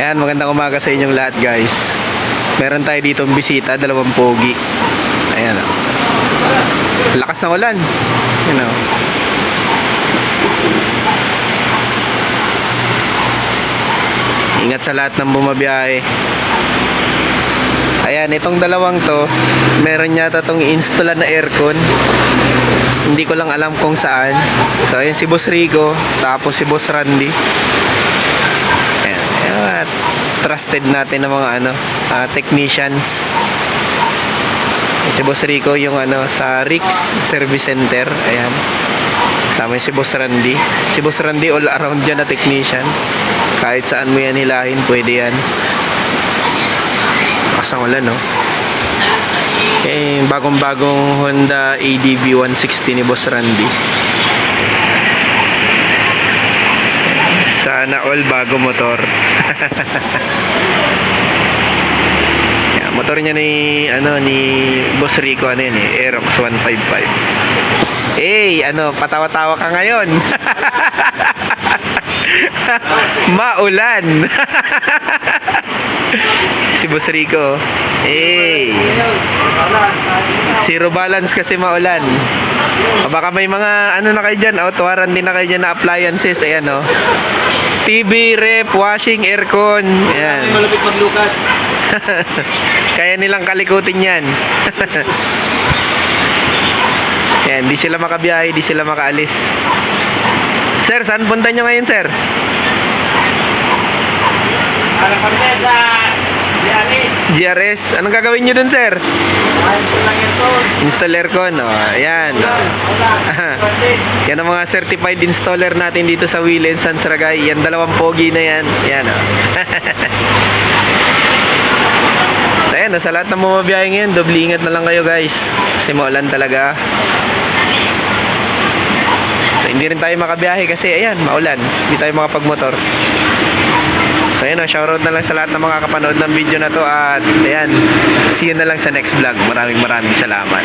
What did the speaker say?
Ayan, magandang umaga sa inyong lahat guys. Meron tayo dito bisita, dalawang pogi. Ayan o. Lakas ng ulan. Ayan o. Ingat sa lahat ng bumabiyahe. Ayan, itong dalawang to, meron yata tong install na aircon. Hindi ko lang alam kung saan. So, ayan si Boss Rico, tapos si Boss Randy. Trusted natin ng mga ano, ah, technicians. Si Boss Rico yung ano sa Rix Service Center. Ayan. Kasama si Boss Randy. Si Boss Randy all around dyan na technician. Kahit saan mo yan hilahin, pwede yan. Kasang wala, no? Eh, bagong-bagong Honda ADV 160 ni Boss Randy. Sana all bago motor. Yan, motor niya ni ano ni Boss Rico ano yun eh, Aerox 155. Eh, ano, patawa-tawa ka ngayon. Maulan. si Boss Rico. Eh, zero balance kasi maulan. O baka may mga ano na kayo dyan, auto warranty na kayo dyan na appliances. Ayan o. TV, rep, washing, aircon. Ayan. malapit maglukat. Kaya nilang kalikutin yan. Yan, di sila makabiyahe, di sila makaalis. Sir, saan punta nyo ngayon, sir? Para kami sa Yari. GRS. Anong gagawin nyo dun, sir? Install aircon. O, ayan. Yan ang mga certified installer natin dito sa Willen, San Saragay. Yan, dalawang pogi na yan. Yan, o. So, ayan, sa lahat ng bumabiyahe ngayon, doble ingat na lang kayo, guys. Kasi maulan talaga. So, hindi rin tayo makabiyahe kasi, ayan, maulan. Hindi tayo makapagmotor. So, ayan, shoutout na lang sa lahat ng mga kapanood ng video na to. At, ayan, see you na lang sa next vlog. Maraming maraming salamat.